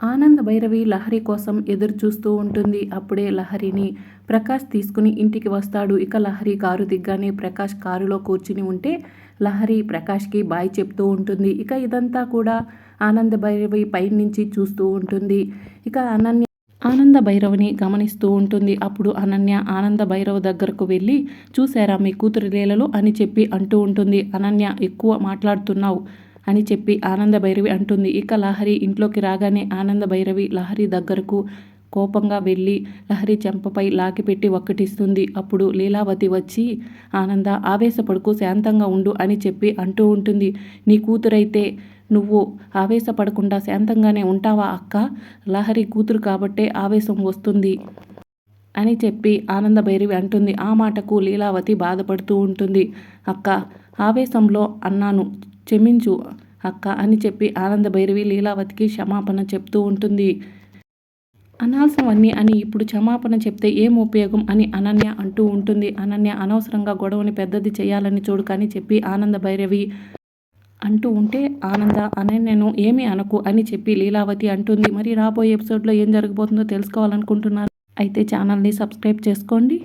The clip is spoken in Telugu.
ఆనంద భైరవి లహరి కోసం ఎదురు చూస్తూ ఉంటుంది. అప్పుడే లహరిని ప్రకాష్ తీసుకుని ఇంటికి వస్తాడు. ఇక లహరి కారు దిగ్గానే ప్రకాష్ కారులో కూర్చుని ఉంటే లహరి ప్రకాష్కి బాయ్ చెప్తూ ఉంటుంది. ఇక ఇదంతా కూడా ఆనంద భైరవి పైనుంచి చూస్తూ ఉంటుంది. ఇక అనన్య ఆనంద భైరవిని గమనిస్తూ ఉంటుంది. అప్పుడు అనన్య ఆనంద భైరవ్ దగ్గరకు వెళ్ళి చూసారా మీ కూతురు లీలలు? అని చెప్పి అంటూ ఉంటుంది. అనన్య ఎక్కువ మాట్లాడుతున్నావు. అని చెప్పి ఆనంద భైరవి అంటుంది. ఇక లహరి ఇంట్లోకి రాగానే ఆనంద భైరవి లహరి దగ్గరకు కోపంగా వెళ్ళి లహరి చెంపపై లాగిపెట్టి ఒక్కటిస్తుంది. అప్పుడు లీలావతి వచ్చి ఆనంద ఆవేశపడుకు శాంతంగా ఉండు అని చెప్పి అంటూ ఉంటుంది. నీ కూతురైతే నువ్వు ఆవేశపడకుండా శాంతంగానే ఉంటావా అక్క? లహరి కూతురు కాబట్టే ఆవేశం వస్తుంది అని చెప్పి ఆనంద భైరవి అంటుంది. ఆ మాటకు లీలావతి బాధపడుతూ ఉంటుంది. అక్క ఆవేశంలో అన్నాను. క్షమించు అక్క అని చెప్పి ఆనంద భైరవి లీలావతికి క్షమాపణ చెప్తూ ఉంటుంది. అనాల్సినవన్నీ అని ఇప్పుడు క్షమాపణ చెప్తే ఏం ఉపయోగం అని అనన్య అంటూ ఉంటుంది. అనన్య అనవసరంగా గొడవని పెద్దది చేయాలని చూడు కానీ చెప్పి ఆనంద భైరవి అంటూ ఉంటే ఆనంద అనన్యను ఏమీ అనకు అని చెప్పి లీలావతి అంటుంది. మరి రాబోయే ఎపిసోడ్లో ఏం జరగబోతుందో తెలుసుకోవాలనుకుంటున్నారు? అయితే ఛానల్ని సబ్స్క్రైబ్ చేసుకోండి.